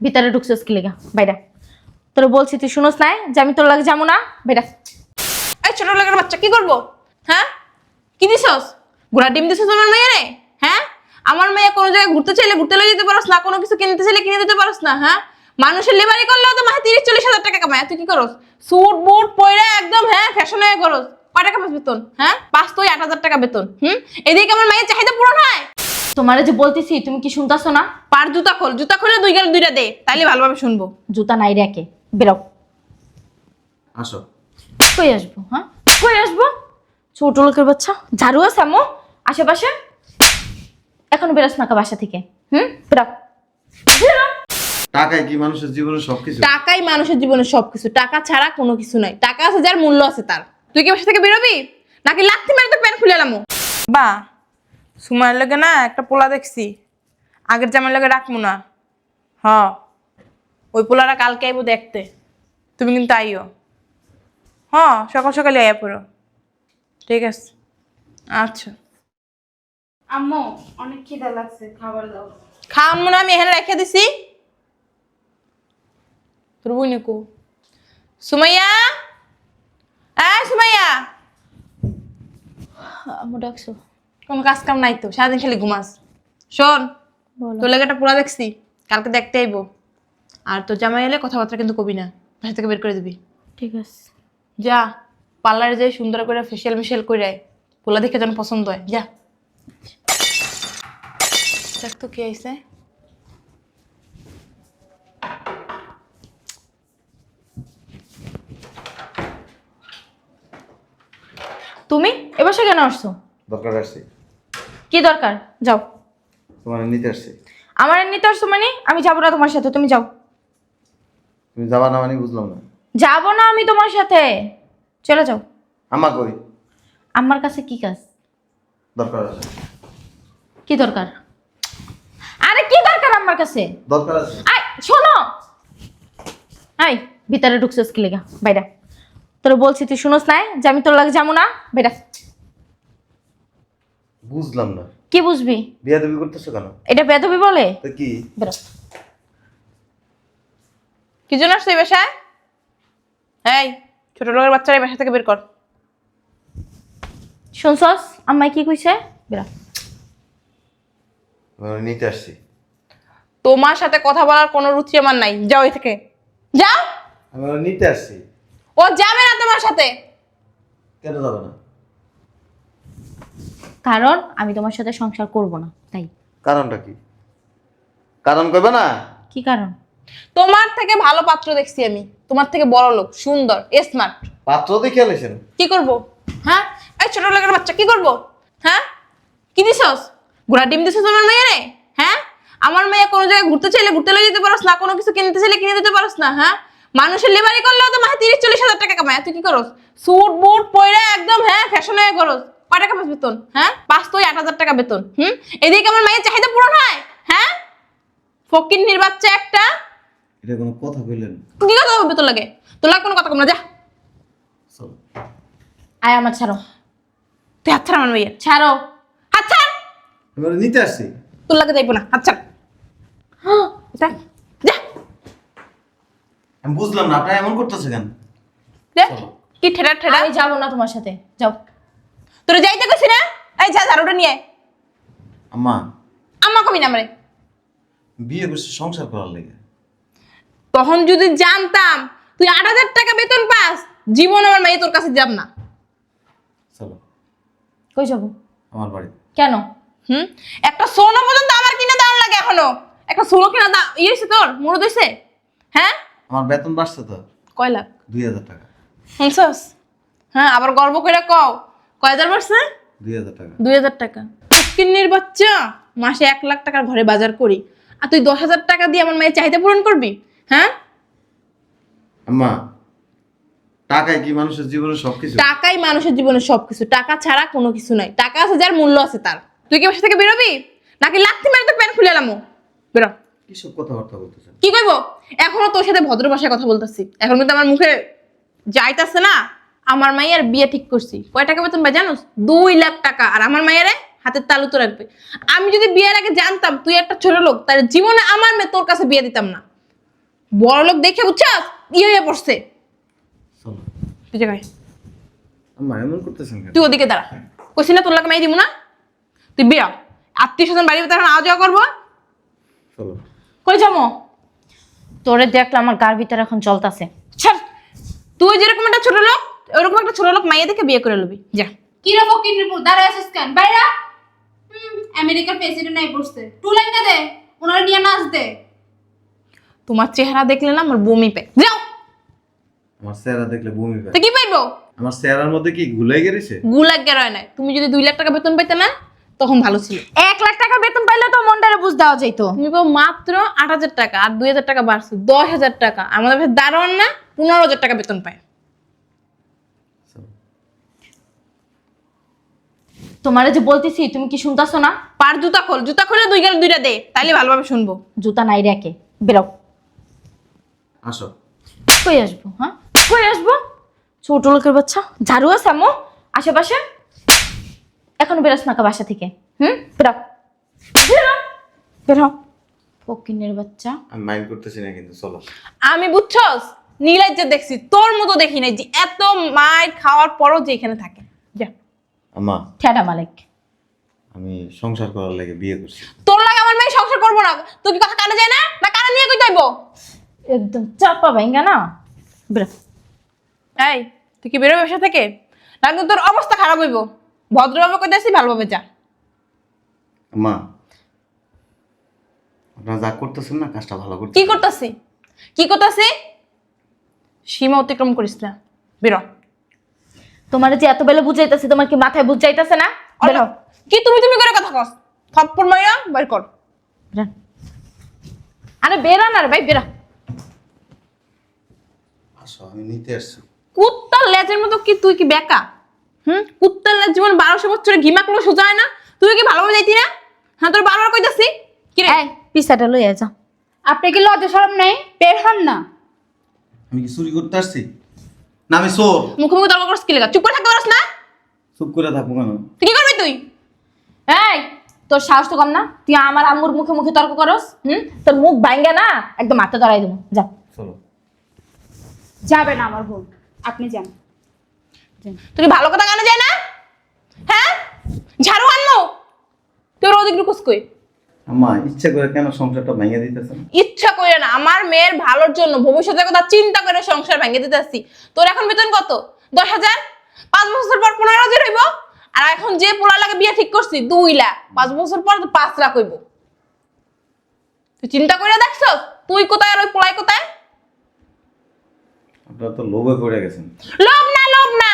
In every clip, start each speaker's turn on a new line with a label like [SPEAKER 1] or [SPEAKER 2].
[SPEAKER 1] ভিতরে ঢুকছিস কি লেগা। বাইরা। তোর বলছি, তুই শুনোস নাই যে আমি তোর লাগে যাব না? বেটা
[SPEAKER 2] এই ছোট লোকের বাচ্চা, কি করব? হ্যাঁ? কি দিছস? ঘোড়া ডিম দিছস আমার মেয়েরে হ্যাঁ? আমার মেয়ে কোনো জায়গায় ঘুরতে চাইলে ঘুরতে লয়ে যেতে পারস না, কোনো কিছু কিনতে চাইলে কিনে দিতে পারস না হ্যাঁ? মানুষের লেবারি করলেও তো মাসে তিরিশ চল্লিশ হাজার টাকা কামায় তুই কি করস? স্যুট, বুট পরে একদম হ্যাঁ ফ্যাশন হয়ে করস। কয় টাকা পাস বেতন? হ্যাঁ? পাঁচ তো আট হাজার টাকা বেতন, হুম? এদিকে আমার মায়ের চাহিদা পূরণ হয়।
[SPEAKER 1] তোমারে যে বলতেছি তুমি কি শুনতাছো না?
[SPEAKER 2] পার জুতা খোল জুতা খুলে দুই গেলে দুইটা দে তাইলে ভালোভাবে শুনব।
[SPEAKER 1] জুতা নাই রেখে বেরো।
[SPEAKER 3] আসো।
[SPEAKER 1] কই আসব হ্যাঁ? কই আসব? ছোট লোকের বাচ্চা ঝাড়ু আছে আম্মু? আশেপাশে? এখন বেরোস না কা বাসা থেকে হুম? বেরো। বেরো।
[SPEAKER 3] টাকায় কি মানুষের জীবনে সবকিছু?
[SPEAKER 2] টাকাই মানুষের জীবনে সবকিছু টাকা ছাড়া কোনো কিছু নাই। টাকা আছে যার মূল্য আছে তার। তুই কি বাসা থেকে বেরোবি? নাকি লাথি মেরে তো প্যান্ট খুলে এলাম? বা সময়ের লাগে না একটা পোলা দেখছি। আগের জামার লাগে রাখব না। হ। ওই পোলারা কালকে আইবো দেখতে। তুমি কিন্তু আইও হ সকাল সকালে আইয়া পড়ো। ঠিক আছে। আচ্ছা।
[SPEAKER 4] আম্মু অনেক খিদা লাগছে খাবার দাও।
[SPEAKER 2] খাওয়ান মনে হয় আমি এখানে রেখে দিছি। তোর বই নাকো সুমাইয়া? এই সুমাইয়া!
[SPEAKER 1] আম্মু ডাকছো?
[SPEAKER 2] কোনো কাজ কাম নাই তো সারাদিন খালি ঘুমাস। শোন
[SPEAKER 1] বলো।
[SPEAKER 2] তোর লেগাটা পুরা দেখছি কালকে দেখতে আইবো। আর তোর জামাই এলে কথাবার্তা কিন্তু কবি না বাসা থেকে বের করে দিবি।
[SPEAKER 1] ঠিক আছে।
[SPEAKER 2] যা পার্লারে যাই সুন্দর করে ফেসিয়াল মিশিয়াল করে আয় পোলা দেখে যেন পছন্দ হয় যা। দেখ তো কে আইছে।
[SPEAKER 1] তুমি এবার সে কেন আসছো?
[SPEAKER 3] দরকার আসছে
[SPEAKER 1] কি দরকার? যাও।
[SPEAKER 3] তোমার নিতে আসছে।
[SPEAKER 1] আমার এমনিতে আসছো মানে? আমি যাব না তোমার সাথে তুমি যাও।
[SPEAKER 3] তুমি যাবা না মানে বুঝলাম না।
[SPEAKER 1] যাব না আমি তোমার সাথে। চলে যাও।
[SPEAKER 3] আমা কই?
[SPEAKER 1] আমার কাছে কি কাজ?
[SPEAKER 3] দরকার আছে।
[SPEAKER 1] কি দরকার? আরে কি দরকার আমার কাছে?
[SPEAKER 3] দরকার আছে।
[SPEAKER 1] আই শোনো। আই ভিতরে ঢুকছিস কি লেগা? বাইরা। তোর বলছি তুই শুনোস না যে আমি তোর লাগে যাব না? বেটা
[SPEAKER 3] বুঝলাম না।
[SPEAKER 1] কি বুঝবি?
[SPEAKER 3] বিয়া দেবী করতেছো কেন?
[SPEAKER 1] এটা বেদবি বলে?
[SPEAKER 3] তো কি?
[SPEAKER 1] বেরো।
[SPEAKER 2] কি জন্য আসছো এই বাসায়? এই ছোট লোকের বাচ্চারা এই বাসা থেকে বের কর।
[SPEAKER 1] শুনছস? আম্মাই কি কইছে? বেরা।
[SPEAKER 3] আমি নিতে আসছি।
[SPEAKER 2] তোমার সাথে কথা বলার কোনো রুচি আমার নাই। যাও এই থেকে। যাও।
[SPEAKER 3] আমি নিতে আসছি।
[SPEAKER 2] ও যাবে না তোমার সাথে।
[SPEAKER 3] কেন যাবে না?
[SPEAKER 1] কারণ আমি তোমার সাথে সংসার করব না তাই।
[SPEAKER 3] কারণটা কি? কারণ কইবে না?
[SPEAKER 1] কি কারণ?
[SPEAKER 2] তোমার থেকে ভালো পাত্র দেখছি আমি। তোমার থেকে বড় লোক সুন্দর স্মার্ট
[SPEAKER 3] পাত্র দেখে এলেছেন
[SPEAKER 2] কি করব? হ্যাঁ? এই ছোট লোকের বাচ্চা কি করব? হ্যাঁ? কি দিছস? ঘোড়া ডিম দিছস আমার মেয়েরে? হ্যাঁ? আমার মেয়ে কোনো জায়গায় ঘুরতে চাইলে ঘুরতে লয়ে যেতে পারস না কোনো কিছু কিনতে চাইলে কিনে দিতে পারস না হ্যাঁ? মানুষের লেবারি করলেও তো মাসে তিরিশ চল্লিশ হাজার টাকা কামায় তুই কি করস? স্যুট বুট পরে একদম হ্যাঁ ফ্যাশন হয়ে করস কয় টাকা পাস বেতন? হ্যাঁ? পাঁচ তো আট হাজার টাকা বেতন। হুম? এদিকে আমার মায়ের চাহিদা পূরণ হয়? হ্যাঁ? ফকির নির্বাচ্চা একটা।
[SPEAKER 3] এটা কোনো কথা কইলেন?
[SPEAKER 2] কি কথা তোর লাগে? তোর লাগে কোনো কথা কম না যা।
[SPEAKER 1] আয় আমার ছাড়ো।
[SPEAKER 2] তুই হাত ছাড় আমার মেয়ের।
[SPEAKER 1] ছাড়ো।
[SPEAKER 2] হাত ছাড়!
[SPEAKER 3] নিতে আসছি
[SPEAKER 2] তোর লাগে যাইবো না হাত ছাড়। যা যা।
[SPEAKER 3] আমি বুঝলাম না আপনি এমন করতেছে কেন?
[SPEAKER 2] কি ঠেলা ঠেলা
[SPEAKER 1] আমি যাব না তোমার সাথে যাও।
[SPEAKER 2] তোর যাইতে কইছি না? এই যা ঝাড়ুটা নিয়ে আয়।
[SPEAKER 3] আম্মা।
[SPEAKER 2] আম্মা কবি না আমারে।
[SPEAKER 3] বিয়ে করছে সংসার করার লেগে।
[SPEAKER 2] তখন যদি জানতাম তুই আট হাজার টাকা বেতন পাস জীবন আমার মেয়ে তোর কাছে যাব না
[SPEAKER 3] চলো।
[SPEAKER 1] কই যাব?
[SPEAKER 3] আমার বাড়ি।
[SPEAKER 1] কেন?
[SPEAKER 2] হুম? একটা সোনা পর্যন্ত আমার কিনে দেওয়ার লাগে এখনও। একটা সোনো কিনা দা ইয়ে হয়েছে তোর মুরদ হয়েছে হ্যাঁ?
[SPEAKER 3] আমার বেতন বাড়ছে তো।
[SPEAKER 2] কয় লাখ?
[SPEAKER 3] দুই হাজার টাকা।
[SPEAKER 2] শুনছস? হ্যাঁ আবার গর্ব করে কও। কয় হাজার বাড়ছে?
[SPEAKER 3] দুই হাজার টাকা।
[SPEAKER 2] দুই হাজার টাকা। কিন্নির বাচ্চা মাসে এক লাখ টাকার ঘরে বাজার করি। আর তুই দশ হাজার টাকা দিয়ে আমার মায়ের চাহিদা পূরণ করবি? হ্যাঁ?
[SPEAKER 3] আম্মা টাকায় কি মানুষের জীবনে সবকিছু?
[SPEAKER 2] টাকাই মানুষের জীবনে সবকিছু। টাকা ছাড়া কোনো কিছু নাই। টাকা আছে যার মূল্য আছে তার। তুই কি বাসা থেকে বেরোবি? নাকি লাথি মেরে তো প্যান্ট খুলে এলামো? বেরো।
[SPEAKER 3] কিসব কথাবার্তা বলতেছেন?
[SPEAKER 2] কি কইবো? এখনও তোর সাথে ভদ্র ভাষায় কথা বলতেছি। এখন কিন্তু আমার মুখে যাইতাছে না। আমার মাইয়ার বিয়ে ঠিক করছি। কয় টাকা বেতন ভাই জানোস? দুই লাখ টাকা। আর আমার মায়ের হাতের তালু তো রাখবে। আমি যদি বিয়ের আগে জানতাম তুই একটা ছোট লোক তাহলে জীবনে আমার মেয়ে তোর কাছে বিয়ে দিতাম না। বড় লোক দেখে বুঝছাস ইয়ে হয়ে পড়ছে। তুই জায়গায়
[SPEAKER 3] আম্মা এমন করতেছেন কেন?
[SPEAKER 2] তুই ওদিকে দাঁড়া। কইছি না তোর লাগে মাই দিব না? তুই বিয়া। আত্মীয় স্বজন বাড়ি ভিতরে এখন আওয়া যাওয়া করব।
[SPEAKER 3] চলো
[SPEAKER 1] কই যাব তোরে দেখলে আমার গার ভিতরে এখন চলতাছে
[SPEAKER 2] তুই যেরকম একটা ছোট লোক ওরকম একটা ছোট লোক মাইয়া দেখে বিয়ে করে লবি। যা।
[SPEAKER 4] কি রে ফকির নিপুর দাঁড়ায় আছিস কেন? বাইরা। আমেরিকার প্রেসিডেন্ট নাই পড়ছে। টু লাইনটা দে ওনারা নিয়ে নাচ দে।
[SPEAKER 2] তোমার চেহারা দেখলে না আমার বমি পে যাও।
[SPEAKER 3] আমার চেহারা দেখলে বমি
[SPEAKER 2] তো কি পাইবো?
[SPEAKER 3] আমার চেহারার মধ্যে কি গুলে গেছে?
[SPEAKER 2] গুলাগ গেরয় নাই। তুমি যদি দুই লাখ টাকা বেতন পাইতে না তখন ভালো ছিল।
[SPEAKER 1] এক লাখ টাকা বেতন পাইলে তো মনটারে বুঝ দেওয়া যাইতো।
[SPEAKER 2] তুমি পাও মাত্র আট হাজার টাকা আর দুই হাজার টাকা বাড়ছে দশ হাজার টাকা। আমাদের দারোয়ান না পনেরো হাজার টাকা বেতন পায়।
[SPEAKER 1] তোমারে যে বলতেছি তুমি কি শুনতাছো না?
[SPEAKER 2] পার জুতা খোল জুতা খুলে দুই গেলে দুইটা দে তাইলে ভালোভাবে শুনব।
[SPEAKER 1] জুতা নাই রেখে বেরো।
[SPEAKER 3] আসো।
[SPEAKER 1] কই আসব হ্যাঁ? কই আসব? ছোট লোকের বাচ্চা ঝাড়ু আছে আম্মু আশেপাশে? এখনও বেরোস না কা বাসা থেকে হুম? বেরো। বেরো। বেরো। ফকিনের বাচ্চা।
[SPEAKER 3] আমি মাইন্ড করতেছি না কিন্তু চলো।
[SPEAKER 2] আমি বুঝছস? নীলাই যে দেখছি তোর মতো দেখি নাই যে এত মায়ের খাওয়ার পরও যে এখানে থাকে।
[SPEAKER 1] মালিক।
[SPEAKER 3] আমি সংসার করার লাগে বিয়ে করছি।
[SPEAKER 2] তোর লাগে আমার মেয়ে সংসার করব না। তুই কি কথা কানে যায় না? না কানে নিয়ে কই যাইবো?
[SPEAKER 1] একদম চাপা ভাইঙ্গা না। বেরো।
[SPEAKER 2] এই তুই কি বেরোবে বাসা থেকে? না কিন্তু তোর অবস্থা খারাপ হইব। ভদ্রভাবে কইতেছি ভালোভাবে যা।
[SPEAKER 3] আম্মা আপনারা যা করতেছেন না কাজটা ভালো করতে
[SPEAKER 2] কি করতেছি? কি করতেছি? সীমা অতিক্রম করিস না। বেরো।
[SPEAKER 1] তোমার যে এত বেলা বুঝাইতেছে তোমার কি মাথায় বুঝাইতেছে না? বেরো
[SPEAKER 2] কি তুমি তুমি করে কথা কস? থাপ্পড় মাইরা বের কর।
[SPEAKER 1] আরে বেরা না রে ভাই বেরা
[SPEAKER 3] আসো আমি নিতে আসছি।
[SPEAKER 2] কুত্তার লেজের মতো কি তুই কি বেকা? হুম? কুত্তার লেজ জীবন বারোশো বছরে ঘিমাকলো সোজা হয় না? তুই কি ভালোভাবে যাইতি না? হ্যাঁ তোর বারবার কইতাছি। কি রে?
[SPEAKER 1] পিসাটা লইয়া যা।
[SPEAKER 4] আপনি কি লজ্জা শরম নাই? বের হন না।
[SPEAKER 3] আমি কি চুরি করতে আসছি? না আমি চোর।
[SPEAKER 2] মুখে মুখে তর্ক করছিস কি লেগা? চুপ করে থাকতে না?
[SPEAKER 3] চুপ করে থাকব কেন?
[SPEAKER 2] তুই কি করবি তুই?
[SPEAKER 1] এই তোর সাহস তো কম না? তুই আমার আম্মুর মুখে মুখে তর্ক করস হুম? তোর মুখ ভাঙ্গে না একদম মাথা ধরাই দেবো। যা।
[SPEAKER 3] চলো।
[SPEAKER 4] যাবে না আমার বোন আপনি যান।
[SPEAKER 2] তুই ভালো কথা কানে যায় না? হ্যাঁ? ঝাড়ু আনলো তোর ওদিক রুকুস কই?
[SPEAKER 3] আম্মা ইচ্ছা করে কেন সংসারটা ভেঙে দিতেছেন?
[SPEAKER 2] ইচ্ছা করে না আমার মেয়ের ভালোর জন্য ভবিষ্যতের কথা চিন্তা করে সংসার ভেঙে দিতে তোর এখন বেতন কত? দশ হাজার? পাঁচ বছর পর পনেরো হাজার হইব? আর এখন যে পোলা লাগে বিয়ে ঠিক করছি দুই লাখ। পাঁচ বছর পর পাঁচ লাখ হইব। তুই চিন্তা করে দেখছ তুই কোথায় আর ওই পোলাই কোথায়?
[SPEAKER 3] আপনারা তো লোভে পড়ে গেছেন।
[SPEAKER 2] লোভ না লোভ না।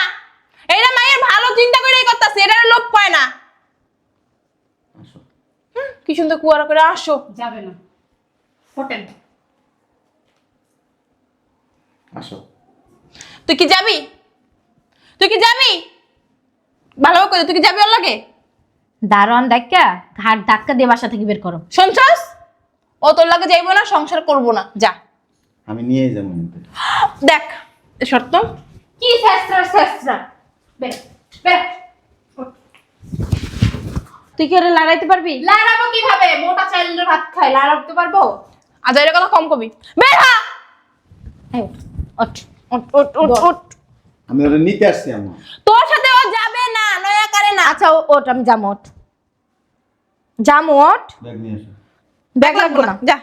[SPEAKER 2] এটা মায়ের ভালো চিন্তা করে করতেছে এটা লোভ পায় না। কি সুন্দর কুয়ারা করে আসো।
[SPEAKER 4] যাবে না। হোটেল।
[SPEAKER 3] আসো।
[SPEAKER 2] তুই কি যাবি? তুই কি যাবি? ভালো করে তুই কি যাবি ওর লাগে?
[SPEAKER 1] দারোয়ান ডাক্কা ঘাট ধাক্কা দিয়ে বাসা থেকে বের করো।
[SPEAKER 2] শুনছস? ও তোর লাগে যাইবো না সংসার করব না। যা।
[SPEAKER 3] আমি নিয়েই যাব
[SPEAKER 2] দেখ শর্ত।
[SPEAKER 4] কি শেষরা শেষরা? বের বের
[SPEAKER 1] তুই কি ওরে লড়াইতে পারবি?
[SPEAKER 4] লাড়াবো কীভাবে? মোটা চাইলের ভাত খায় লাড়াতে পারব?
[SPEAKER 2] আজ এর কথা কম কবি। বের হা!
[SPEAKER 1] এই, ওঠ ওঠ ওঠ ওঠ ওঠ।
[SPEAKER 3] আমি নিতে আসছি
[SPEAKER 2] তোর সাথে ও যাবে না নয়া করে না।
[SPEAKER 1] আচ্ছা ও- ওঠ আমি ওঠ। ওঠ।
[SPEAKER 3] ব্যাগ নিয়ে আসো।
[SPEAKER 1] ব্যাগ লাগবো না।
[SPEAKER 2] যা।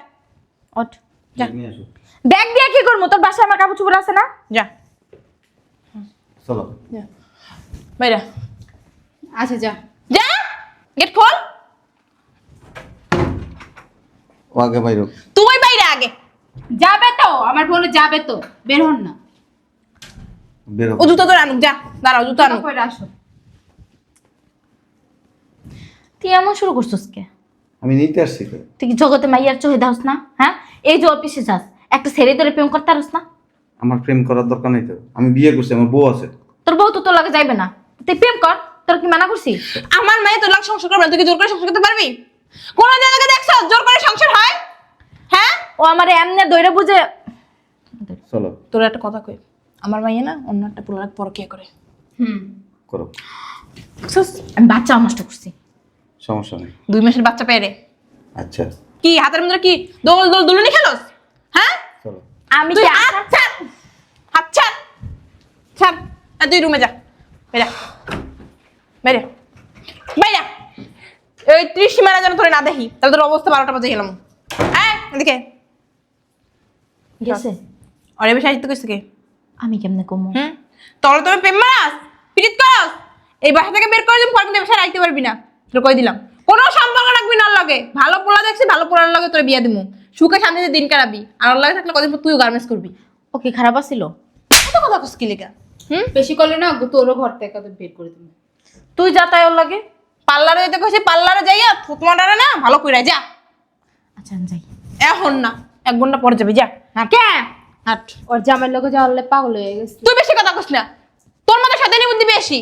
[SPEAKER 1] ওঠ
[SPEAKER 2] যা।
[SPEAKER 3] ব্যাগ নিয়ে আসো।
[SPEAKER 1] ব্যাগ দিয়ে কি করব? তোর বাসায় আমার কাপড় চোপড় আছে না?
[SPEAKER 2] যা।
[SPEAKER 3] চলো।
[SPEAKER 2] যা বাইরা
[SPEAKER 4] আচ্ছা যা।
[SPEAKER 2] যা! গেট খোল।
[SPEAKER 3] ও আগে বাইরো।
[SPEAKER 2] তুই বাইরে আগে।
[SPEAKER 4] যাবে তো আমার বোন যাবে তো বের হন না।
[SPEAKER 3] বেরো
[SPEAKER 2] ও জুতো তোর আনুক যা দাঁড়াও জুতো আনুক।
[SPEAKER 4] করে আসো।
[SPEAKER 1] তুই এমন শুরু করছিস কে?
[SPEAKER 3] আমি নিতে আসছি তো।
[SPEAKER 1] তুই কি জগতে মাইয়ার চোহে দাস না হ্যাঁ? এই যে অফিসে যাস একটা ছেড়ে তোরে প্রেম করতে পারস না?
[SPEAKER 3] আমার প্রেম করার দরকার নেই তো। আমি বিয়ে করছি আমার বউ আছে।
[SPEAKER 1] তোর বউ তো তোর লাগে যাইবে না। তুই প্রেম কর। তোর কি মানা করছি
[SPEAKER 2] আমার মেয়ে তোর লাগে সংসার করবে না তুই কি জোর করে সংসার করতে পারবি? কোন জায়গায় দেখছ জোর করে সংসার হয়? হ্যাঁ?
[SPEAKER 1] ও আমার এমনি দইরা বুঝে
[SPEAKER 3] চলো।
[SPEAKER 2] তোর একটা কথা কই আমার মাইয়া না অন্য একটা পোলার পরকিয়া করে।
[SPEAKER 4] হুম।
[SPEAKER 3] করো?
[SPEAKER 1] আমি বাচ্চা নষ্ট করছি।
[SPEAKER 3] সমস্যা নেই।
[SPEAKER 2] দুই মাসের বাচ্চা পেয়ে রে।
[SPEAKER 3] আচ্ছা।
[SPEAKER 2] কি হাতের মধ্যে কি দোল দোল দুলুনি খেলোস? হ্যাঁ?
[SPEAKER 3] চলো।
[SPEAKER 1] আমি কি
[SPEAKER 2] হাত ছাড় হাত ছাড় ছাড়। তুই রুমে যা। বেরা বাইরা। ওই ত্রিশ যেন তোরে না দেখি তাহলে তোর অবস্থা বারোটা বাজে গেলাম। হ্যাঁ এদিকে।
[SPEAKER 1] গেছে।
[SPEAKER 2] অরে বেশি আসতে কইছে কে?
[SPEAKER 1] আমি কেমনে কমু?
[SPEAKER 2] হুম? তাহলে তুমি প্রেম মারাস পিরিত করস। এই বাসা থেকে বের করে দিম পরে কিন্তু ব্যবসা রাখতে পারবি না। তোর কই দিলাম। কোনো সম্পর্ক রাখবি না লগে। ভালো পোলা দেখছি ভালো পোলার লগে তোর বিয়া দিমু। সুখে শান্তিতে দিন কাটাবি। আর লগে থাকলে কদিন তুইও গার্মেন্টস করবি।
[SPEAKER 1] ও কি খারাপ আছিল?
[SPEAKER 2] কত কথা কস কি লেগা? হুম?
[SPEAKER 4] বেশি করলে না তোরও ঘর থেকে বের করে দিবি।
[SPEAKER 1] তুই যা তাই ওর লাগে।
[SPEAKER 2] পার্লারে যেতে কইছি পার্লারে যাইয়া থুতমাটারে না ভালো কইরা যা।
[SPEAKER 1] আচ্ছা আমি যাই।
[SPEAKER 2] এখন না এক ঘণ্টা পরে যাবি যা। হ্যাঁ।
[SPEAKER 1] কে?
[SPEAKER 2] হাঁট
[SPEAKER 4] ওর জামাইয়ের লোকে যাওয়ার পাগল হয়ে গেছে।
[SPEAKER 2] তুই বেশি কথা কস না। তোর মতো সাথে বুদ্ধি বেশি।